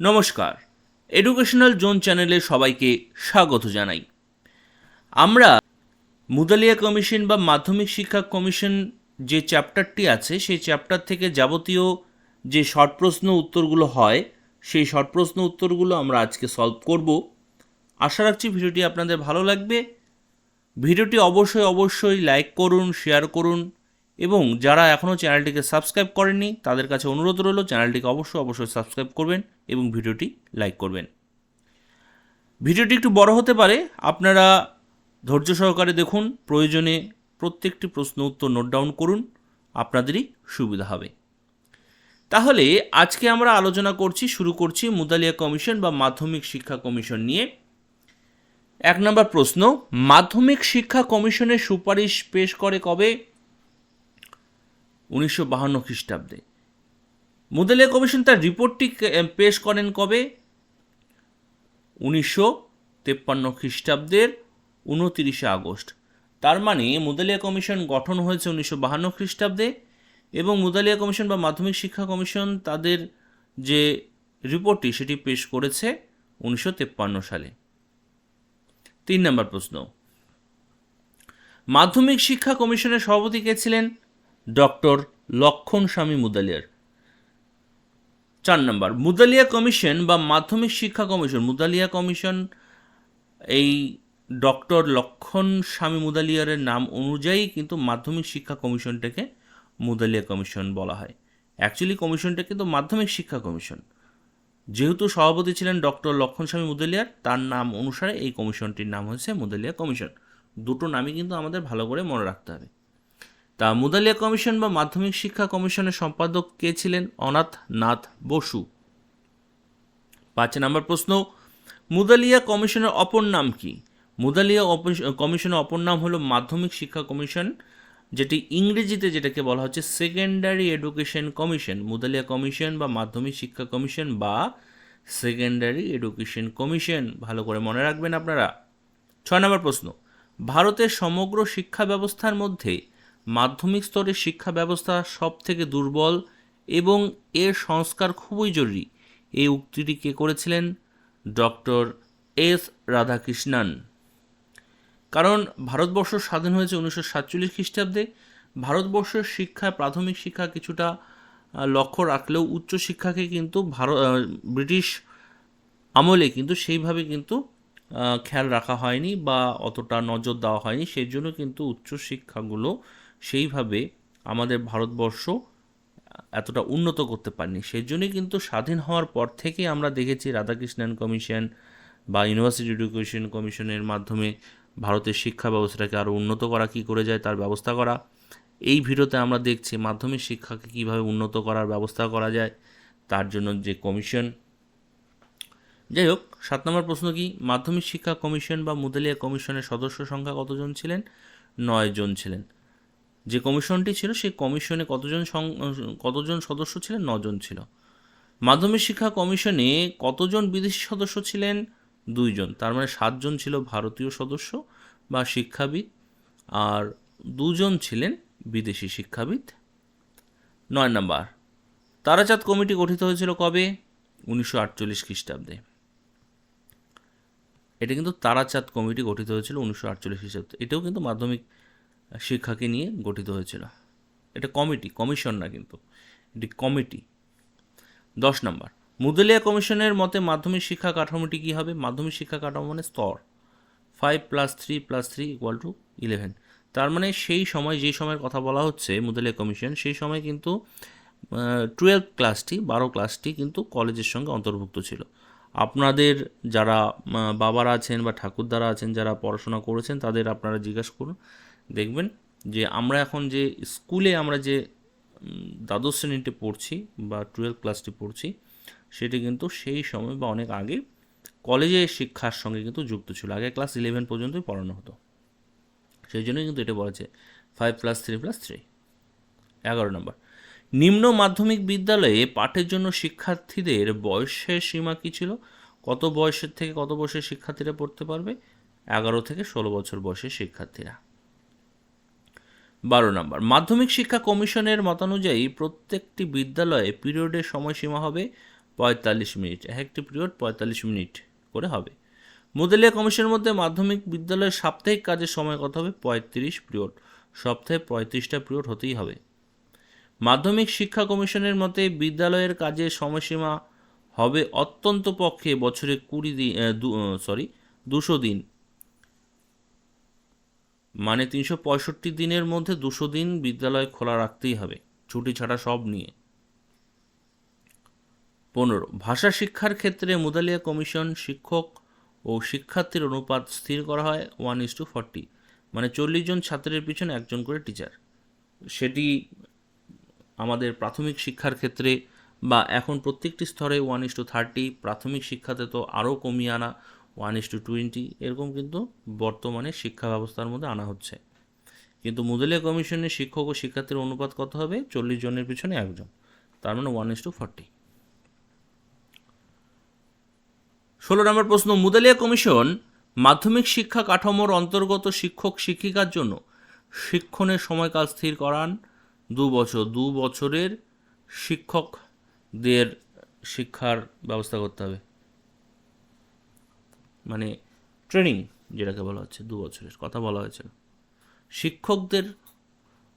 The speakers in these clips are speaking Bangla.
নমস্কার। এডুকেশনাল জোন চ্যানেলে সবাইকে স্বাগত জানাই। আমরা মুদালিয়া কমিশন বা মাধ্যমিক শিক্ষা কমিশন যে চ্যাপ্টারটি আছে, সেই চ্যাপ্টার থেকে যাবতীয় যে শর্ট প্রশ্ন উত্তরগুলো হয়, সেই শর্ট প্রশ্ন উত্তরগুলো আমরা আজকে সলভ করব। আশা রাখছি ভিডিওটি আপনাদের ভালো লাগবে। ভিডিওটি অবশ্যই অবশ্যই লাইক করুন শেয়ার করুন এবং যারা এখনও চ্যানেলটিকে সাবস্ক্রাইব করেননি, তাদের কাছে অনুরোধ রইল চ্যানেলটিকে অবশ্যই অবশ্যই সাবস্ক্রাইব করবেন এবং ভিডিওটি লাইক করবেন। ভিডিওটি একটু বড় হতে পারে, আপনারা ধৈর্য সহকারে দেখুন, প্রয়োজনে প্রত্যেকটি প্রশ্ন উত্তর নোট ডাউন করুন, আপনাদেরই সুবিধা হবে। তাহলে আজকে আমরা আলোচনা করছি, শুরু করছি মুদালিয়া কমিশন বা মাধ্যমিক শিক্ষা কমিশন নিয়ে। এক নম্বর প্রশ্ন, মাধ্যমিক শিক্ষা কমিশনের সুপারিশ পেশ করে কবে? উনিশশো বাহান্ন খ্রিস্টাব্দে। মুদালিয়া কমিশন তার রিপোর্টটি পেশ করেন কবে? উনিশশো তেপ্পান্ন খ্রিস্টাব্দের উনতিরিশে আগস্ট। তার মানে মুদালিয়া কমিশন গঠন হয়েছে উনিশশো বাহান্ন খ্রিস্টাব্দে এবং মুদালিয়া কমিশন বা মাধ্যমিক শিক্ষা কমিশন তাদের যে রিপোর্টটি সেটি পেশ করেছে উনিশশো তেপ্পান্ন সালে। তিন নম্বর প্রশ্ন। মাধ্যমিক শিক্ষা কমিশনের সভাপতি কে ছিলেন? ডক্টর লক্ষণ স্বামী মুদালিয়ার। চার নম্বর, মুদালিয়া কমিশন বা মাধ্যমিক শিক্ষা কমিশন, মুদালিয়া কমিশন এই ডক্টর লক্ষণ স্বামী মুদালিয়ারের নাম অনুযায়ী কিন্তু মাধ্যমিক শিক্ষা কমিশনটাকে মুদালিয়া কমিশন বলা হয়। অ্যাকচুয়ালি কমিশনটা কিন্তু মাধ্যমিক শিক্ষা কমিশন। যেহেতু সভাপতি ছিলেন ডক্টর লক্ষণ স্বামী মুদালিয়ার, তার নাম অনুসারে এই কমিশনটির নাম হচ্ছে মুদালিয়া কমিশন। দুটো নামই কিন্তু আমাদের ভালো করে মনে রাখতে হবে। তা মুদালিয়া কমিশন বা মাধ্যমিক শিক্ষা কমিশনের সম্পাদক কে ছিলেন? অনাথ নাথ বসু। পাঁচ নম্বর প্রশ্ন, মুদালিয়া কমিশনের অপর নাম কি? মুদালিয়া কমিশনের অপর নাম হলো মাধ্যমিক শিক্ষা কমিশন, যেটি ইংরেজিতে যেটাকে বলা হচ্ছে secondary education commission. Mudaliar commission বা মাধ্যমিক শিক্ষা কমিশন বা সেকেন্ডারি এডুকেশন কমিশন। ভালো করে মনে রাখবেন আপনারা। ছয় নম্বর প্রশ্ন, ভারতের সমগ্র শিক্ষা ব্যবস্থার মধ্যে মাধ্যমিক স্তরের শিক্ষা ব্যবস্থা সব থেকে দুর্বল এবং এর সংস্কার খুবই জরুরি। এই উক্তিটি কে করেছিলেন? Doctor S Radhakrishnan. কারণ ভারতবর্ষ স্বাধীন হয়েছে উনিশশো সাতচল্লিশ খ্রিস্টাব্দে। ভারতবর্ষের শিক্ষা প্রাথমিক শিক্ষা কিছুটা লক্ষ্য রাখলেও উচ্চশিক্ষাকে কিন্তু ভারত ব্রিটিশ আমলে কিন্তু সেইভাবে কিন্তু খেয়াল রাখা হয়নি বা অতটা নজর দেওয়া হয়নি। সেই জন্য কিন্তু উচ্চশিক্ষাগুলো সেইভাবে আমাদের ভারতবর্ষ এতটা উন্নত করতে পারেনি। সেই জন্যই কিন্তু স্বাধীন হওয়ার পর থেকে আমরা দেখেছি রাধাকৃষ্ণন কমিশন বা ইউনিভার্সিটি এডুকেশন কমিশনের মাধ্যমে ভারতের শিক্ষা ব্যবস্থাটাকে আরও উন্নত করা, কী করে যায় তার ব্যবস্থা করা। এই ভিডিওতে আমরা দেখছি মাধ্যমিক শিক্ষাকে কীভাবে উন্নত করার ব্যবস্থা করা যায়, তার জন্য যে কমিশন। যাই হোক, সাত নম্বর প্রশ্ন কি? মাধ্যমিক শিক্ষা কমিশন বা মুদালিয়া কমিশনের সদস্য সংখ্যা কতজন ছিলেন? নয় জন ছিলেন। যে কমিশনটি ছিল সেই কমিশনে কতজন কতজন সদস্য ছিলেন? নজন ছিল। মাধ্যমিক শিক্ষা কমিশনে কতজন বিদেশি সদস্য ছিলেন? দুইজন। তার মানে সাতজন ছিল ভারতীয় সদস্য বা শিক্ষাবিদ আর দুজন ছিলেন বিদেশি শিক্ষাবিদ। নয় নাম্বার। তারাচাঁদ কমিটি গঠিত হয়েছিল কবে? উনিশশো আটচল্লিশ খ্রিস্টাব্দে। এটা কিন্তু তারাচাঁদ কমিটি গঠিত হয়েছিল উনিশশো আটচল্লিশ খ্রিস্টাব্দে। এটাও কিন্তু মাধ্যমিক শিক্ষাকে নিয়ে গঠিত হয়েছিল। এটা কমিটি, কমিশন না কিন্তু, এটি কমিটি। দশ নম্বর, মুদলিয়া কমিশনের মতে মাধ্যমিক শিক্ষা কাঠামোটি কী হবে? মাধ্যমিক শিক্ষা কাঠামো মানে স্তর। Five plus three plus three equal to eleven তার মানে সেই সময়, যে সময়ের কথা বলা হচ্ছে মুদলিয়া কমিশন, সেই সময় কিন্তু টুয়েলভ ক্লাসটি বারো ক্লাসটি কিন্তু কলেজের সঙ্গে অন্তর্ভুক্ত ছিল। আপনাদের যারা বাবারা আছেন বা ঠাকুরদারা আছেন, যারা পড়াশোনা করেছেন, তাদের আপনারা জিজ্ঞাসা করুন দেখবেন যে আমরা এখন যে স্কুলে আমরা যে দ্বাদশ শ্রেণীতে পড়ছি বা টুয়েলভ ক্লাসটি পড়ছি, সেটি কিন্তু সেই সময় বা অনেক আগে কলেজে শিক্ষার সঙ্গে কিন্তু যুক্ত ছিল। আগে ক্লাস ইলেভেন পর্যন্তই পড়ানো হতো। সেই জন্যই কিন্তু এটা বলা যায় five plus three plus three এগারো নম্বর। নিম্ন মাধ্যমিক বিদ্যালয়ে পাঠের জন্য শিক্ষার্থীদের বয়সের সীমা কী ছিল? কত বয়সের থেকে কত বয়সের শিক্ষার্থীরা পড়তে পারবে? এগারো থেকে ষোলো বছর বয়সের শিক্ষার্থীরা। বারো নম্বর। মাধ্যমিক শিক্ষা কমিশনের মতানুযায়ী প্রত্যেকটি বিদ্যালয়ে পিরিয়ডের সময়সীমা হবে পঁয়তাল্লিশ মিনিট। এক একটি পিরিয়ড পঁয়তাল্লিশ মিনিট করে হবে। মুদালিয়া কমিশনের মধ্যে মাধ্যমিক বিদ্যালয়ের সাপ্তাহিক কাজের সময় কত হবে পঁয়ত্রিশ পিরিয়ড। সপ্তাহে পঁয়ত্রিশটা পিরিয়ড হতেই হবে। মাধ্যমিক শিক্ষা কমিশনের মতে বিদ্যালয়ের কাজের সময়সীমা হবে অত্যন্ত পক্ষে বছরে কুড়ি দিন সরি দুশো দিন। মানে তিনশো পঁয়ষট্টি দিনের মধ্যে দুশো দিন বিদ্যালয় খোলা রাখতেই হবে, ছুটি ছাড়া সব নিয়ে। পনেরো, ভাষা শিক্ষার ক্ষেত্রে মুদালিয়া কমিশন শিক্ষক ও শিক্ষার্থীর অনুপাত স্থির করা হয় ওয়ান ইস টু ফর্টি মানে চল্লিশ জন ছাত্রের পিছনে একজন করে টিচার। সেটি আমাদের প্রাথমিক শিক্ষার ক্ষেত্রে বা এখন প্রত্যেকটি স্তরে ওয়ান ইস টু থার্টি প্রাথমিক শিক্ষাতে তো আরও কমিয়ে আনা ওয়ান ইস টু টোয়েন্টি এরকম কিন্তু বর্তমানে শিক্ষা ব্যবস্থার মধ্যে আনা হচ্ছে। কিন্তু মুদালিয়া কমিশনের শিক্ষক ও শিক্ষার্থীর অনুপাত কত হবে? চল্লিশ জনের পিছনে একজন। তার মানে ওয়ান ইস টু ফর্টি। ষোলো নম্বর প্রশ্ন, মুদালিয়া কমিশন মাধ্যমিক শিক্ষা কাঠামোর অন্তর্গত শিক্ষক শিক্ষিকার জন্য শিক্ষণের সময়কাল স্থির করান দু বছর। দু বছরের শিক্ষকদের শিক্ষার ব্যবস্থা করতে হবে। মানে ট্রেনিং, যেটাকে বলা হচ্ছে, দু বছরের কথা বলা হয়েছে। শিক্ষকদের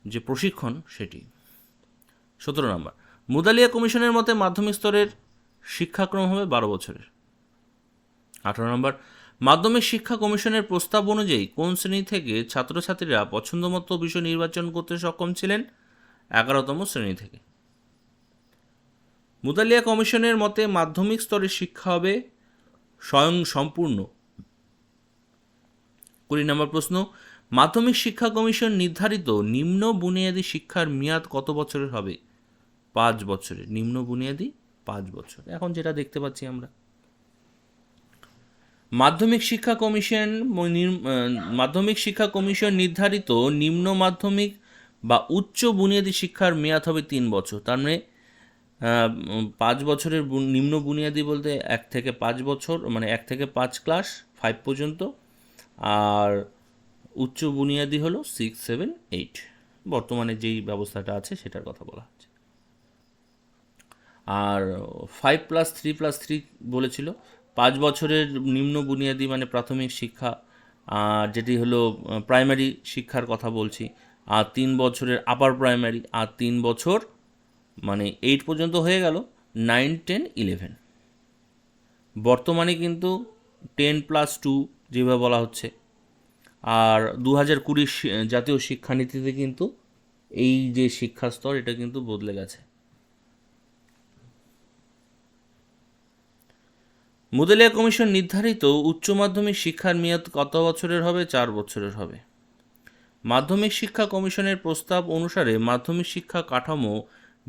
যে প্রশিক্ষণ, সেটি। সতেরো নম্বর, মুদালিয়া কমিশনের মতে মাধ্যমিক স্তরের শিক্ষাক্রম হবে বারো বছরের। আঠারো নম্বর, মাধ্যমিক শিক্ষা কমিশনের প্রস্তাব অনুযায়ী কোন শ্রেণি থেকে ছাত্রছাত্রীরা পছন্দমতো বিষয় নির্বাচন করতে সক্ষম ছিলেন? এগারোতম শ্রেণি থেকে। মুদালিয়া কমিশনের মতে মাধ্যমিক স্তরের শিক্ষা হবে স্বয়ং সম্পূর্ণ কুড়ি নম্বর প্রশ্ন, মাধ্যমিক শিক্ষা কমিশন নির্ধারিত নিম্ন বুনিয়াদী শিক্ষার মেয়াদ কত বছরের হবে? পাঁচ বছরের। নিম্ন বুনিয়াদী পাঁচ বছর। এখন যেটা দেখতে পাচ্ছি আমরা। মাধ্যমিক শিক্ষা কমিশন মাধ্যমিক শিক্ষা কমিশন নির্ধারিত নিম্ন মাধ্যমিক বা উচ্চ বুনিয়াদী শিক্ষার মেয়াদ হবে তিন বছর। তার মানে পাঁচ বছরের নিম্ন বুনিয়াদী বলতে এক থেকে পাঁচ বছর মানে এক থেকে পাঁচ ক্লাস ফাইভ পর্যন্ত। আর উচ্চ বুনিয়াদি হলো সিক্স সেভেন এইট বর্তমানে যেই ব্যবস্থাটা আছে, সেটার কথা বলা হচ্ছে। আর five plus three plus three বলেছিল, পাঁচ বছরের নিম্ন বুনিয়াদী মানে প্রাথমিক শিক্ষা, আর যেটি হলো প্রাইমারি শিক্ষার কথা বলছি, আর তিন বছরের আপার প্রাইমারি আর তিন বছর মানে এইট পর্যন্ত হয়ে গেল নাইন টেন ইলেভেন বর্তমানে কিন্তু টেন প্লাস টু যেভাবে বলা হচ্ছে। আর দু হাজার কুড়ির জাতীয় শিক্ষানীতিতে কিন্তু এই যে শিক্ষা স্তর এটা কিন্তু বদলে গেছে। মুদালিয়া কমিশন নির্ধারিত উচ্চ মাধ্যমিক শিক্ষার মেয়াদ কত বছরের হবে? চার বছরের হবে। মাধ্যমিক শিক্ষা কমিশনের প্রস্তাব অনুসারে মাধ্যমিক শিক্ষা কাঠামো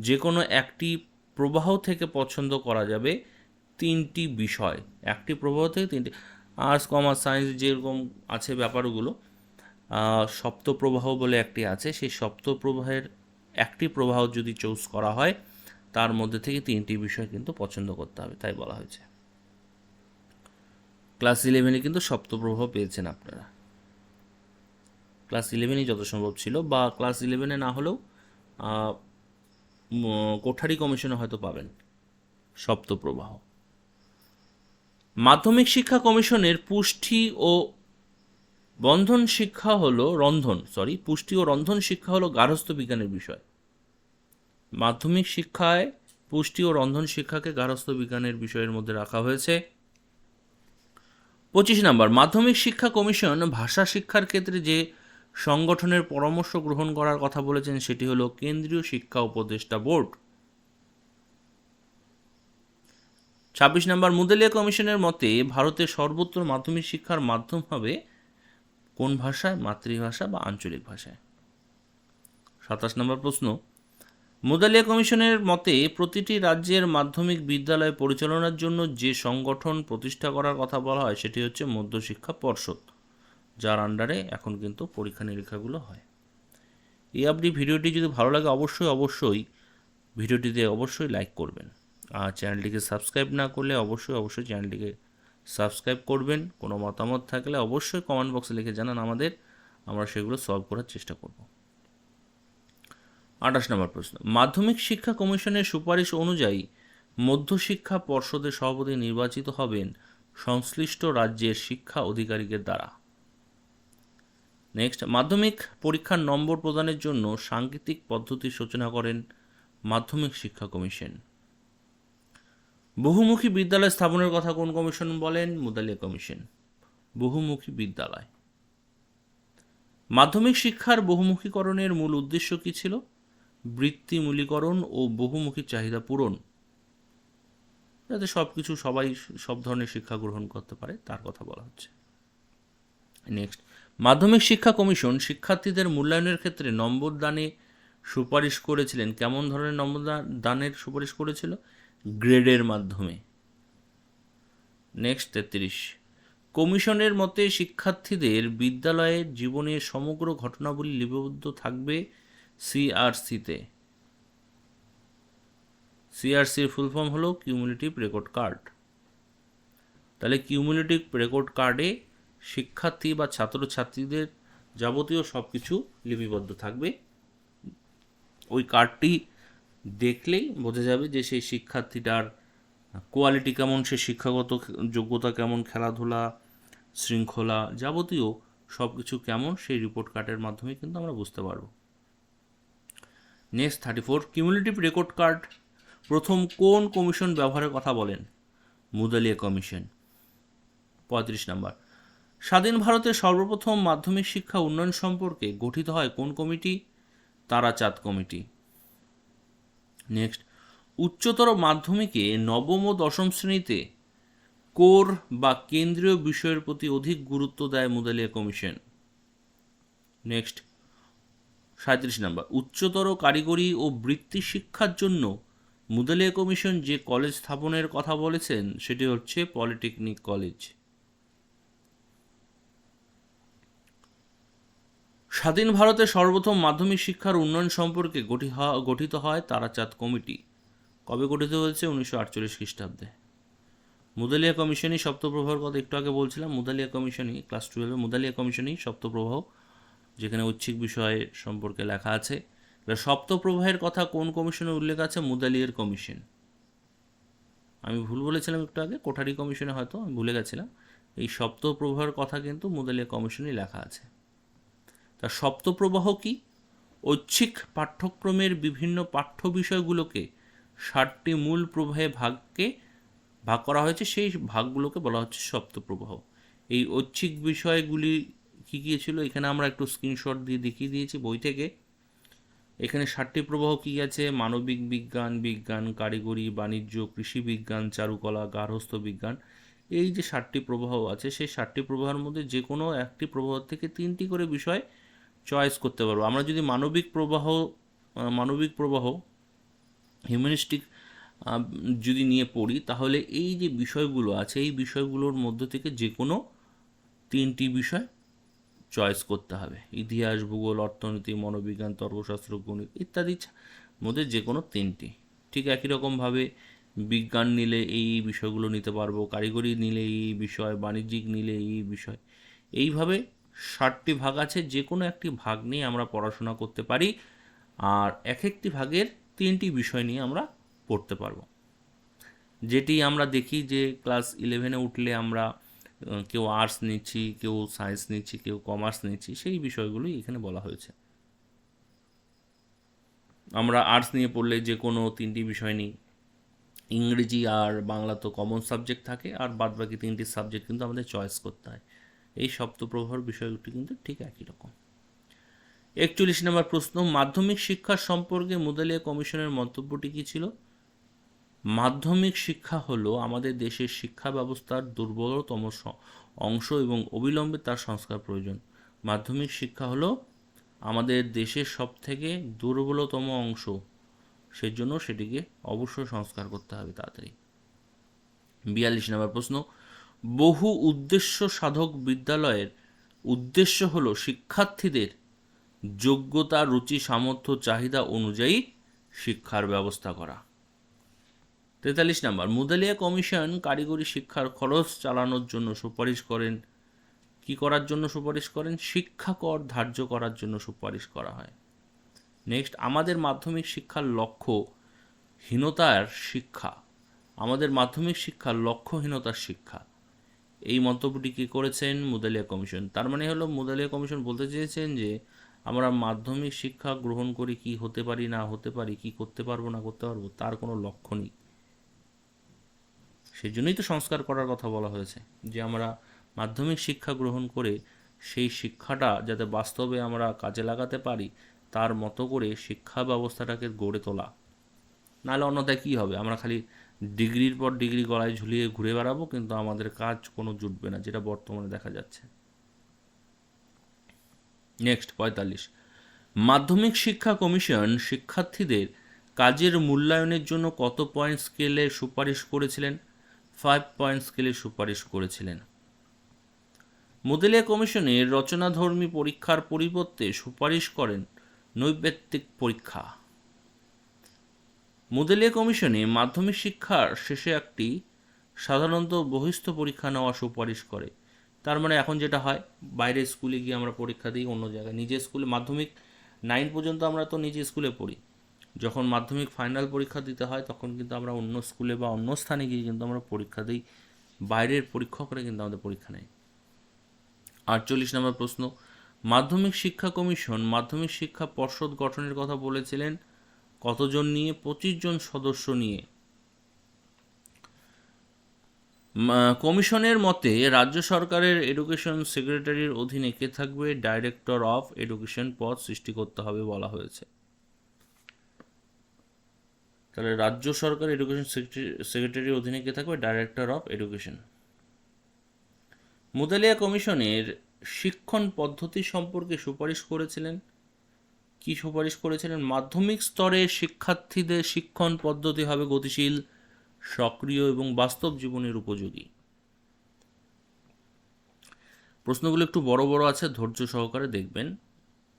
যে কোনো একটি প্রবাহ থেকে পছন্দ করা যাবে তিনটি বিষয়। একটি প্রবাহ থেকে তিনটি, আর্টস, কমার্স, সায়েন্স যেরকম আছে ব্যাপারগুলো সপ্ত প্রবাহ বলে একটি আছে। সেই সপ্ত প্রবাহের একটি প্রবাহ যদি চুজ করা হয়, তার মধ্যে থেকে তিনটি বিষয় কিন্তু পছন্দ করতে হবে, তাই বলা হয়েছে। ক্লাস ইলেভেনে কিন্তু সপ্তপ্রবাহ পেয়েছেন আপনারা। ক্লাস ইলেভেনই যত সম্ভব ছিল, বা ক্লাস ইলেভেনে না হলেও কোঠারি কমিশনে হয়তো পাবেন। সপ্তপ্রবাহ। মাধ্যমিক শিক্ষা কমিশনের পুষ্টি ও বন্ধন শিক্ষা হলো রন্ধন সরি পুষ্টি ও রন্ধন শিক্ষা হলো গার্হস্থ্য বিজ্ঞানের বিষয়। মাধ্যমিক শিক্ষায় পুষ্টি ও রন্ধন শিক্ষাকে গার্হস্থ্য বিজ্ঞানের বিষয়ের মধ্যে রাখা হয়েছে। পঁচিশ নম্বর, মাধ্যমিক শিক্ষা কমিশন ভাষা শিক্ষার ক্ষেত্রে যে সংগঠনের পরামর্শ গ্রহণ করার কথা বলেছেন সেটি হলো কেন্দ্রীয় শিক্ষা উপদেষ্টা বোর্ড। ছাব্বিশ নম্বর, মুদালিয়া কমিশনের মতে ভারতের সর্বত্র মাধ্যমিক শিক্ষার মাধ্যম হবে কোন ভাষায়? মাতৃভাষা বা আঞ্চলিক ভাষায়। সাতাশ নম্বর প্রশ্ন, মুদালিয়া কমিশনের মতে প্রতিটি রাজ্যের মাধ্যমিক বিদ্যালয় পরিচালনার জন্য যে সংগঠন প্রতিষ্ঠা করার কথা বলা হয় সেটি হচ্ছে মধ্যশিক্ষা পর্ষদ। যার আন্ডারে এখন কিন্তু পরীক্ষা নিরীক্ষাগুলো হয়। এই আপনি ভিডিওটি যদি ভালো লাগে অবশ্যই অবশ্যই ভিডিওটিতে অবশ্যই লাইক করবেন। আর চ্যানেলটিকে সাবস্ক্রাইব না করলে অবশ্যই অবশ্যই চ্যানেলটিকে সাবস্ক্রাইব করবেন। কোনো মতামত থাকলে অবশ্যই কমেন্ট বক্সে লিখে জানান আমাদের। আমরা সেগুলো সলভ করার চেষ্টা করব। আঠাশ নম্বর প্রশ্ন। মাধ্যমিক শিক্ষা কমিশনের সুপারিশ অনুযায়ী মধ্যশিক্ষা পর্ষদের সভাপতি নির্বাচিত হবেন সংশ্লিষ্ট রাজ্যের শিক্ষা অধিকারীদের দ্বারা। নেক্সট মাধ্যমিক পরীক্ষার নম্বর প্রদানের জন্য সাংকেতিক পদ্ধতির সূচনা করেন মাধ্যমিক শিক্ষা কমিশন। বহুমুখী বিদ্যালয় স্থাপনের কথা কোন কমিশন বলেন? মুদালিয়া কমিশন। বহুমুখী বিদ্যালয়। মাধ্যমিক শিক্ষার বহুমুখীকরণের মূল উদ্দেশ্য কী ছিল? বৃত্তিমূলীকরণ ও বহুমুখী চাহিদা পূরণ। যাতে সব কিছু সবাই সব ধরনের শিক্ষা গ্রহণ করতে পারে, তার কথা বলা হচ্ছে। নেক্সট মাধ্যমিক শিক্ষা কমিশন শিক্ষার্থীদের মূল্যায়নের ক্ষেত্রে নম্বর দানে সুপারিশ করেছিলেন। কেমন ধরনের নম্বর দানের সুপারিশ করেছিল? গ্রেডের মাধ্যমে। নেক্সট তেত্রিশ। কমিশনের মতে শিক্ষার্থীদের বিদ্যালয়ের জীবনের সমগ্র ঘটনাবলী লিপিবদ্ধ থাকবে সিআরসিতে। সিআরসির ফুল ফর্ম হলো কিউমুলেটিভ রেকর্ড কার্ড তাহলে কিউমুলেটিভ রেকর্ড কার্ডে শিক্ষার্থী বা ছাত্রছাত্রীদের যাবতীয় সব কিছু লিপিবদ্ধ থাকবে। ওই কার্ডটি দেখলেই বোঝা যাবে যে সেই শিক্ষার্থীটার কোয়ালিটি কেমন, সে শিক্ষাগত যোগ্যতা কেমন, খেলাধুলা, শৃঙ্খলা যাবতীয় সব কিছু কেমন সেই রিপোর্ট কার্ডের মাধ্যমে কিন্তু আমরা বুঝতে পারব। Next thirty four cumulative record card প্রথম কোন কমিশন ব্যবহারের কথা বলেন? মুদালিয়া কমিশন পঁয়ত্রিশ নম্বর স্বাধীন ভারতের সর্বপ্রথম মাধ্যমিক শিক্ষা উন্নয়ন সম্পর্কে গঠিত হয় কোন কমিটি? তারাচাঁদ কমিটি। নেক্সট, উচ্চতর মাধ্যমিকে নবম ও দশম শ্রেণীতে কোর বা কেন্দ্রীয় বিষয়ের প্রতি অধিক গুরুত্ব দেয় মুদালিয়া কমিশন। নেক্সট সাঁত্রিশ নম্বর, উচ্চতর কারিগরি ও বৃত্তি শিক্ষার জন্য মুদালিয়া কমিশন যে কলেজ স্থাপনের কথা বলেছেন, সেটি হচ্ছে পলিটেকনিক কলেজ। স্বাধীন ভারতে সর্বপ্রথম মাধ্যমিক শিক্ষার উন্নয়ন সম্পর্কে গঠিত হয় তারাচাঁদ কমিটি। কবে গঠিত হয়েছে? উনিশশো আটচল্লিশ খ্রিস্টাব্দে। মুদালিয়া কমিশনই সপ্তপ্রবাহের কথা একটু আগে বলছিলাম। মুদালিয়া কমিশনই, ক্লাস টুয়েলভে মুদালিয়া কমিশনই সপ্তপ্রবাহ যেখানে ঐচ্ছিক বিষয় সম্পর্কে লেখা আছে। সপ্তপ্রবাহের কথা কোন কমিশনে উল্লেখ আছে? মুদালিয়ার কমিশন। আমি ভুল বলেছিলাম একটু আগে? কোঠারি কমিশনে হয়তো, আমি ভুলে গেছিলাম। এই সপ্তপ্রবাহের কথা কিন্তু মুদালিয়া কমিশনেই লেখা আছে। তা সপ্তপ্রবাহ কি? ঐচ্ছিক পাঠ্যক্রমের বিভিন্ন পাঠ্য বিষয়গুলোকে ষাটটি মূল প্রবাহে ভাগকে ভাগ করা হয়েছে, সেই ভাগগুলোকে বলা হচ্ছে সপ্তপ্রবাহ। এই ঐচ্ছিক বিষয়গুলি কী কী ছিল? এখানে আমরা একটু স্ক্রিনশট দিয়ে দেখিয়ে দিয়েছি বই থেকে। এখানে ষাটটি প্রবাহ কী আছে? মানবিক বিজ্ঞান বিজ্ঞান, কারিগরি, বাণিজ্য, কৃষি বিজ্ঞান, চারুকলা, গার্হস্থ্য বিজ্ঞান। এই যে ষাটটি প্রবাহ আছে, সেই ষাটটি প্রবাহের মধ্যে যে কোনো একটি প্রবাহ থেকে তিনটি করে বিষয় চয়েস করতে পারব। আমরা যদি মানবিক প্রবাহ মানবিক প্রবাহ হিউম্যানিস্টিক যদি নিয়ে পড়ি, তাহলে এই যে বিষয়গুলো আছে, এই বিষয়গুলোর মধ্য থেকে যে কোনো তিনটি বিষয় চয়েস করতে হবে। ইতিহাস, ভূগোল, অর্থনীতি, মনোবিজ্ঞান, তর্কশাস্ত্র, গণিত ইত্যাদি মধ্যে যে কোনো তিনটি। ঠিক একই রকমভাবে বিজ্ঞান নিলে এই বিষয়গুলো নিতে পারব, কারিগরি নিলে এই বিষয়, বাণিজ্যিক নিলে এই বিষয়। এইভাবে ষাটটি ভাগ আছে যে কোনো একটি ভাগ নিয়ে আমরা পড়াশোনা করতে পারি, আর এক একটি ভাগের তিনটি বিষয় নিয়ে আমরা পড়তে পারব। যেটি আমরা দেখি যে ক্লাস ইলেভেনে উঠলে আমরা কেউ আর্টস নিচ্ছি, কেউ সায়েন্স নিচ্ছি, কেউ কমার্স নিচ্ছি, সেই বিষয়গুলোই এখানে বলা হয়েছে। আমরা আর্টস নিয়ে পড়লে যে কোনো তিনটি বিষয় নিই। ইংরেজি আর বাংলা তো কমন সাবজেক্ট থাকে, আর বাদ বাকি তিনটি সাবজেক্ট কিন্তু আমাদের চয়েস করতে হয়। এই সপ্তপ্রভার বিষয়টি কিন্তু ঠিক একই রকম। একচল্লিশ নম্বর প্রশ্ন, মাধ্যমিক শিক্ষা সম্পর্কে মুদালিয়া কমিশনের মন্তব্যটি কী ছিল? মাধ্যমিক শিক্ষা হলো আমাদের দেশের শিক্ষা ব্যবস্থার দুর্বলতম অংশ এবং অবিলম্বে তার সংস্কার প্রয়োজন। মাধ্যমিক শিক্ষা হলো আমাদের দেশের সবথেকে দুর্বলতম অংশ, সেজন্য সেটিকে অবশ্যই সংস্কার করতে হবে তাড়াতাড়ি। বিয়াল্লিশ নম্বর প্রশ্ন বহু উদ্দেশ্য সাধক বিদ্যালয়ের উদ্দেশ্য হল শিক্ষার্থীদের যোগ্যতা, রুচি, সামর্থ্য, চাহিদা অনুযায়ী শিক্ষার ব্যবস্থা করা। তেতাল্লিশ নম্বর, মুদালিয়া কমিশন কারিগরি শিক্ষার খরচ চালানোর জন্য সুপারিশ করেন। কি করার জন্য সুপারিশ করেন? শিক্ষা কর ধার্য করার জন্য সুপারিশ করা হয়। নেক্সট, আমাদের মাধ্যমিক শিক্ষার লক্ষ্য হীনতার শিক্ষা। আমাদের মাধ্যমিক শিক্ষা লক্ষ্যহীনতার শিক্ষা। এই মন্তব্যটি কী করেছেন মুদালিয়া কমিশন? তার মানে হলো মুদালিয়া কমিশন বলতে চেয়েছেন যে, আমরা মাধ্যমিক শিক্ষা গ্রহণ করি কি হতে পারি, না হতে পারি, কি করতে পারব, না করতে পারব, তার কোনো লক্ষ্য নেই। সেই জন্যই তো সংস্কার করার কথা বলা হয়েছে যে, আমরা মাধ্যমিক শিক্ষা গ্রহণ করে সেই শিক্ষাটা যাতে বাস্তবে আমরা কাজে লাগাতে পারি, তার মতো করে শিক্ষা ব্যবস্থাটাকে গড়ে তোলা। নাহলে অন্যথায় কী হবে? আমরা খালি ডিগ্রির পর ডিগ্রি গলায় ঝুলিয়ে ঘুরে বেড়াবো, কিন্তু আমাদের কাজ কোনো জুটবে না, যেটা বর্তমানে দেখা যাচ্ছে। নেক্সট পঁয়তাল্লিশ। মাধ্যমিক শিক্ষা কমিশন শিক্ষার্থীদের কাজের মূল্যায়নের জন্য কত পয়েন্ট স্কেলে সুপারিশ করেছিলেন? ফাইভ পয়েন্ট স্কেলে সুপারিশ করেছিলেন। মুদেলিয়া কমিশনের রচনাধর্মী পরীক্ষার পরিবর্তে সুপারিশ করেন নৈবেত্তিক পরীক্ষা। মুদেলিয়া কমিশনে মাধ্যমিক শিক্ষার শেষে একটি সাধারণত বহিস্থ পরীক্ষা নেওয়া সুপারিশ করে। তার মানে এখন যেটা হয়, বাইরে স্কুলে গিয়ে আমরা পরীক্ষা দিই অন্য জায়গায়। নিজের স্কুলে মাধ্যমিক নাইন পর্যন্ত আমরা তো নিজে স্কুলে পড়ি। যখন মাধ্যমিক ফাইনাল পরীক্ষা দিতে হয়, তখন কিন্তু আমরা অন্য স্কুলে বা অন্য স্থানে গিয়ে কিন্তু আমরা পরীক্ষা দিই। বাইরের পরীক্ষকরা কিন্তু আমাদের পরীক্ষা নেয়। আটচল্লিশ নম্বর প্রশ্ন, মাধ্যমিক শিক্ষা কমিশন মাধ্যমিক শিক্ষা পর্ষদ গঠনের কথা বলেছিলেন। কতজন নিয়ে? পঁচিশ জন সদস্য নিয়ে। কমিশনের মতে রাজ্য সরকারের এডুকেশন সেক্রেটারির অধীনে কে থাকবে? ডাইরেক্টর অফ এডুকেশন পদ সৃষ্টি করতে হবে বলা হয়েছে। তাহলে রাজ্য সরকার এডুকেশন সেক্রেটারির অধীনে কে থাকবে? Director of education. মুদালিয়া কমিশনের শিক্ষণ পদ্ধতি সম্পর্কে সুপারিশ করেছিলেন। কি সুপারিশ করেছিলেন? মাধ্যমিক স্তরে শিক্ষার্থীদের শিক্ষণ পদ্ধতি হবে গতিশীল, সক্রিয় এবং বাস্তব জীবনের উপযোগী। প্রশ্নগুলো একটু বড় বড় আছে, ধৈর্য সহকারে দেখবেন।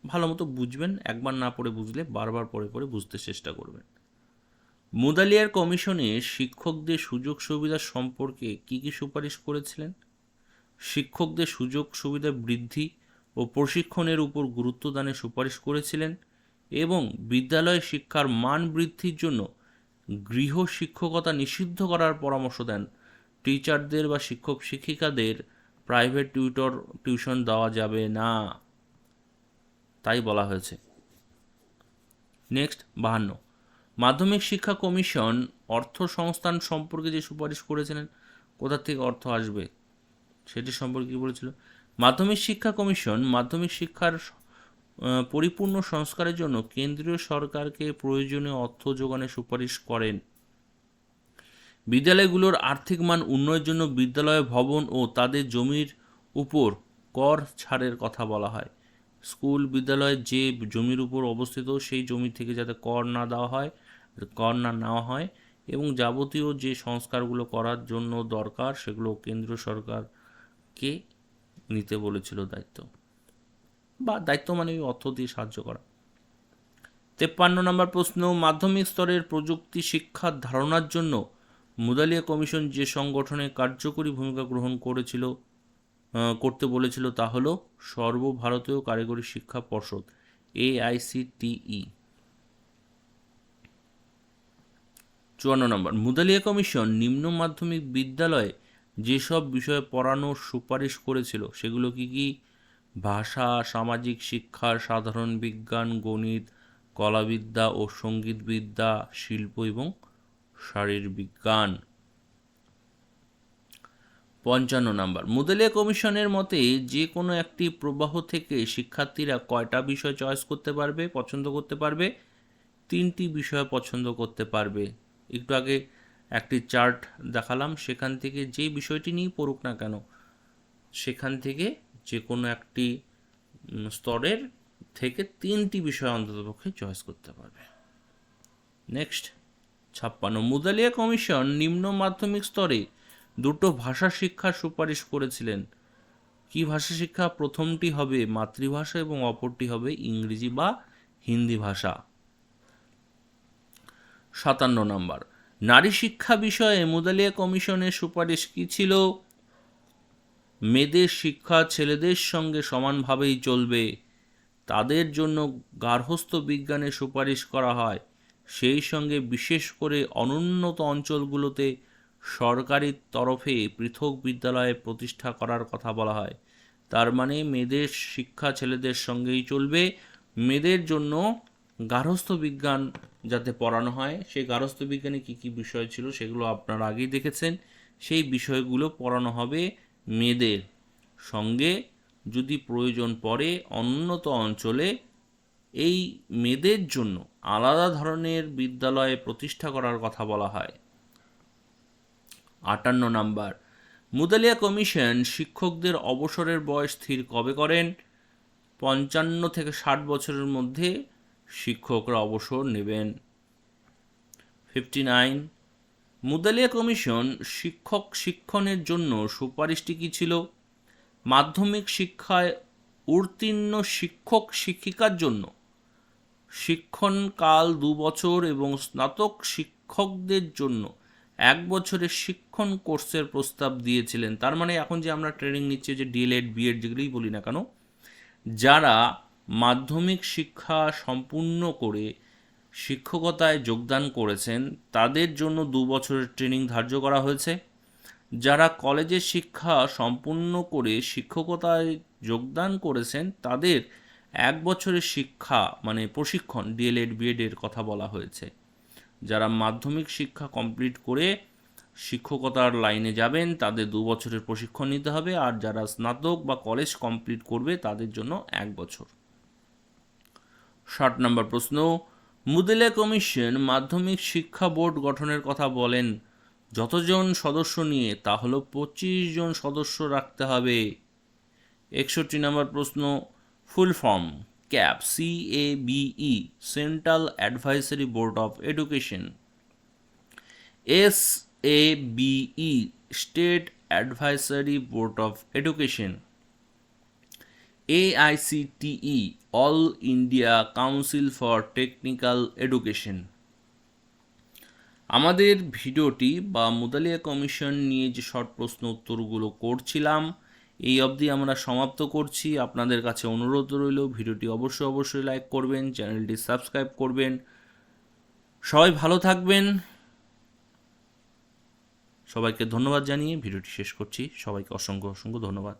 ভালো মতো বুঝবেন, একবার না পড়ে বুঝলে বারবার পরে পরে বুঝতে চেষ্টা করবেন। মুদালিয়ার কমিশনে শিক্ষকদের সুযোগ সুবিধা সম্পর্কে কি কি সুপারিশ করেছিলেন? শিক্ষকদের সুযোগ সুবিধা বৃদ্ধি ও প্রশিক্ষণের উপর গুরুত্ব দানের সুপারিশ করেছিলেন এবং বিদ্যালয় শিক্ষার মান বৃদ্ধির জন্য গৃহ শিক্ষকতা নিষিদ্ধ করার পরামর্শ দেন। টিচারদের বা শিক্ষক শিক্ষিকাদের প্রাইভেট টিউটর টিউশন দেওয়া যাবে না। তাই বলা হয়েছে। নেক্সট, বাহান্ন। মাধ্যমিক শিক্ষা কমিশন অর্থ সংস্থান সম্পর্কে যে সুপারিশ করেছিলেন, কোথা থেকে অর্থ আসবে, সেটি সম্পর্কে কী বলেছিল? মাধ্যমিক শিক্ষা কমিশন মাধ্যমিক শিক্ষার পরিপূর্ণ সংস্কারের জন্য কেন্দ্রীয় সরকারকে প্রয়োজনীয় অর্থ যোগানের সুপারিশ করেন। বিদ্যালয়গুলোর আর্থিক মান উন্নয়নের জন্য বিদ্যালয়, ভবন ও তাদের জমির উপর কর ছাড়ের কথা বলা হয়। স্কুল, বিদ্যালয় যে জমির উপর অবস্থিত সেই জমি থেকে যাতে কর না দেওয়া হয়, কর না নেওয়া হয় এবং যাবতীয় যে সংস্কারগুলো করার জন্য দরকার সেগুলো কেন্দ্র সরকারকে নিতে বলেছিল দায়িত্ব বা দায়িত্ব মানে অর্থ দিয়ে সাহায্য করা। তেপ্পান্ন নম্বর প্রশ্ন, মাধ্যমিক স্তরের প্রযুক্তি শিক্ষার ধারণার জন্য মুদালিয়া কমিশন যে সংগঠনে কার্যকরী ভূমিকা গ্রহণ করেছিল করতে বলেছিল তা হল সর্বভারতীয় কারিগরি শিক্ষা পর্ষদ এআইসিটিই চুয়ান্ন নম্বর, মুদালিয়া কমিশন নিম্ন মাধ্যমিক বিদ্যালয়ে যেসব বিষয়ে পড়ানোর সুপারিশ করেছিল সেগুলো কি কি ভাষা, সামাজিক শিক্ষা, সাধারণ বিজ্ঞান, গণিত, কলাবিদ্যা ও সঙ্গীতবিদ্যা, শিল্প এবং শারীরবিজ্ঞান পঞ্চান্ন নম্বর। মুদালিয়া কমিশনের মতে যে কোনো একটি প্রবাহ থেকে শিক্ষার্থীরা কয়টা বিষয় চয়েস করতে পারবে, পছন্দ করতে পারবে? তিনটি বিষয় পছন্দ করতে পারবে। একটু আগে একটি চার্ট দেখালাম, সেখান থেকে যে বিষয়টি নিয়েই পড়ুক না কেন, সেখান থেকে যে কোনো একটি স্তরের থেকে তিনটি বিষয় অন্ততপক্ষে চয়েস করতে পারবে। নেক্সট ছাপ্পান্ন, মুদালিয়া কমিশন নিম্ন মাধ্যমিক স্তরে দুটো ভাষা শিক্ষার সুপারিশ করেছিলেন। কি ভাষা শিক্ষা? প্রথমটি হবে মাতৃভাষা এবং অপরটি হবে ইংরেজি বা হিন্দি ভাষা। সাতান্ন নম্বর নারী শিক্ষা বিষয়ে মুদালিয়া কমিশনের সুপারিশ কি ছিল? মেয়েদের শিক্ষা ছেলেদের সঙ্গে সমানভাবেই চলবে। তাদের জন্য গার্হস্থ্য বিজ্ঞানের সুপারিশ করা হয়। সেই সঙ্গে বিশেষ করে অনুন্নত অঞ্চলগুলোতে সরকারি তরফে পৃথক বিদ্যালয়ে প্রতিষ্ঠা করার কথা বলা হয়। তার মানে মেয়েদের শিক্ষা ছেলেদের সঙ্গেই চলবে। মেয়েদের জন্য গার্হস্থ্য বিজ্ঞান যাতে পড়ানো হয়, সেই গার্হস্থ্য বিজ্ঞানে কী কী বিষয় ছিল সেগুলো আপনারা আগেই দেখেছেন। সেই বিষয়গুলো পড়ানো হবে মেয়েদের সঙ্গে। যদি প্রয়োজন পড়ে অনুন্নত অঞ্চলে, এই মেয়েদের জন্য আলাদা ধরনের বিদ্যালয়ে প্রতিষ্ঠা করার কথা বলা হয়। আটান্ন নাম্বার, মুদালিয়া কমিশন শিক্ষকদের অবসরের বয়স স্থির কবে করেন? পঞ্চান্ন থেকে ষাট বছরের মধ্যে শিক্ষকরা অবসর নেবেন। ফিফটি নাইন মুদালিয়া কমিশন শিক্ষক শিক্ষণের জন্য সুপারিশটি কী ছিল? মাধ্যমিক শিক্ষায় উত্তীর্ণ শিক্ষক শিক্ষিকার জন্য। শিক্ষণকাল দু বছর এবং স্নাতক শিক্ষকদের জন্য এক বছরের শিক্ষণ কোর্সের প্রস্তাব দিয়েছিলেন। তার মানে এখন যে আমরা ট্রেনিং নিচ্ছি যে ডিএলএড বিএড যেগুলোই বলি না কেন, যারা মাধ্যমিক শিক্ষা সম্পূর্ণ করে শিক্ষকতায় যোগদান করেছেন, তাদের জন্য দু বছরের ট্রেনিং ধার্য করা হয়েছে। যারা কলেজের শিক্ষা সম্পূর্ণ করে শিক্ষকতায় যোগদান করেছেন, তাদের এক বছরের শিক্ষা মানে প্রশিক্ষণ, ডিএলএড বিএডের কথা বলা হয়েছে। যারা মাধ্যমিক শিক্ষা কমপ্লিট করে শিক্ষকতার লাইনে যাবেন, তাদের দু বছরের প্রশিক্ষণ নিতে হবে। আর যারা স্নাতক বা কলেজ কমপ্লিট করবে, তাদের জন্য এক বছর। ষাট নম্বর প্রশ্ন, মুদিলা কমিশন মাধ্যমিক শিক্ষা বোর্ড গঠনের কথা বলেন। যতজন সদস্য নিয়ে, তা হলো পঁচিশ জন সদস্য রাখতে হবে। একষট্টি নম্বর প্রশ্ন, full form, CABE, C A B E central advisory board of education. S A B E state advisory board of education. AICTE all India council for technical education. আমাদের ভিডিওটি বা মুদালিয়া কমিশন নিয়ে যে শর্ট প্রশ্ন উত্তরগুলো করছিলাম, এই অবধি আমরা সমাপ্ত করছি। আপনাদের কাছে অনুরোধ রইল, ভিডিওটি অবশ্যই অবশ্যই লাইক করবেন, চ্যানেলটি সাবস্ক্রাইব করবেন। সবাই ভালো থাকবেন। সবাইকে ধন্যবাদ জানিয়ে ভিডিওটি শেষ করছি। সবাইকে অসংখ্য অসংখ্য ধন্যবাদ।